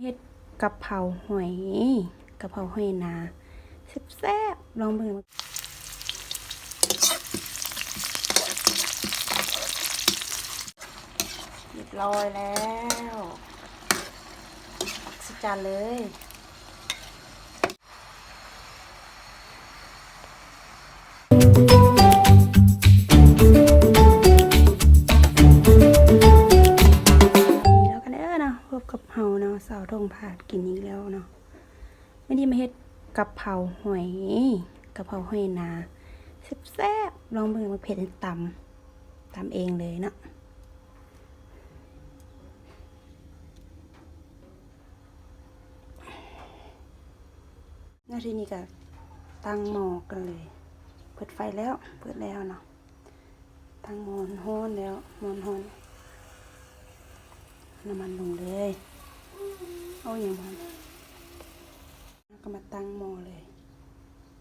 เฮ็ดกะเพราหอยกะเพราหอยนาแซ่บๆลองเบิ่งเรียบร้อยแล้วสจานเลย สาวทงผาดกินอีกแล้วเนาะวันนี้มาเฮ็ดกะเพราหอยกะเพราหอยนาแซ่บๆลองเบิ่งมาเผ็ดตำตำเองเลยเนาะหน้าที่นี้ก็ตั้งหม้อกันเลย เปิดไฟแล้ว เปิดแล้วเนาะ ตั้งหม้อฮ้อนแล้วหม้อฮ้อนน้ำมันลงเลย เอาอย่างมันแล้วก็มาตั้งหม้อเลย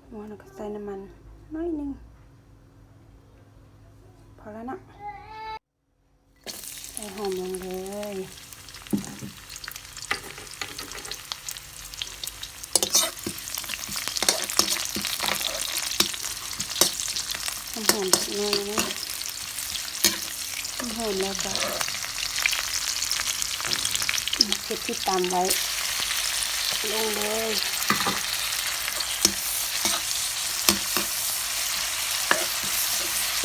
หม้อแล้วก็ใส่น้ำมันน้อยนึงพอแล้วนะใส่หอมลงเลยหอมหอมสักหน่อยนะหอมแล้วก็ เผ็ดที่ตำไว้ ลงเลย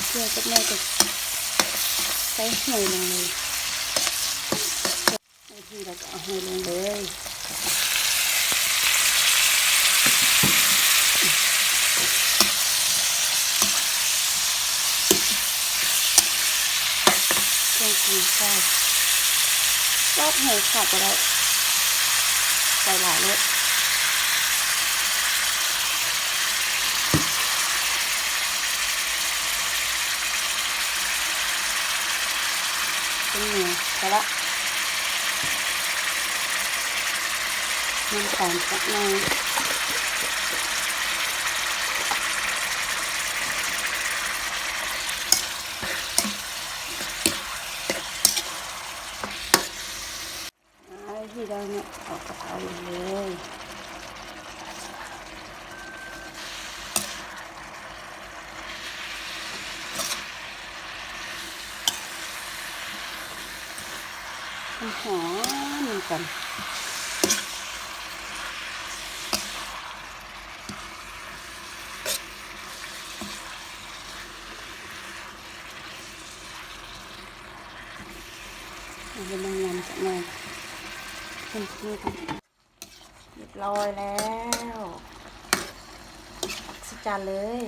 เพื่อจะแม่จะใส่หอยลงเลยในที่เราก็เอาหอยลงเลยเครื่องกินใส่ รอบแหอยขาดก็ได้ใส่หลายเลยเป็นหนึ่งไปละน้ำหอมสักหน่อยไอ้ที่ เนี่ยเอากระเพราลงเลยหอมกันเอาไปนั่งยำสัก หน่อยเพิ่มที่กันเรียบร้อยแล้วสจานเลย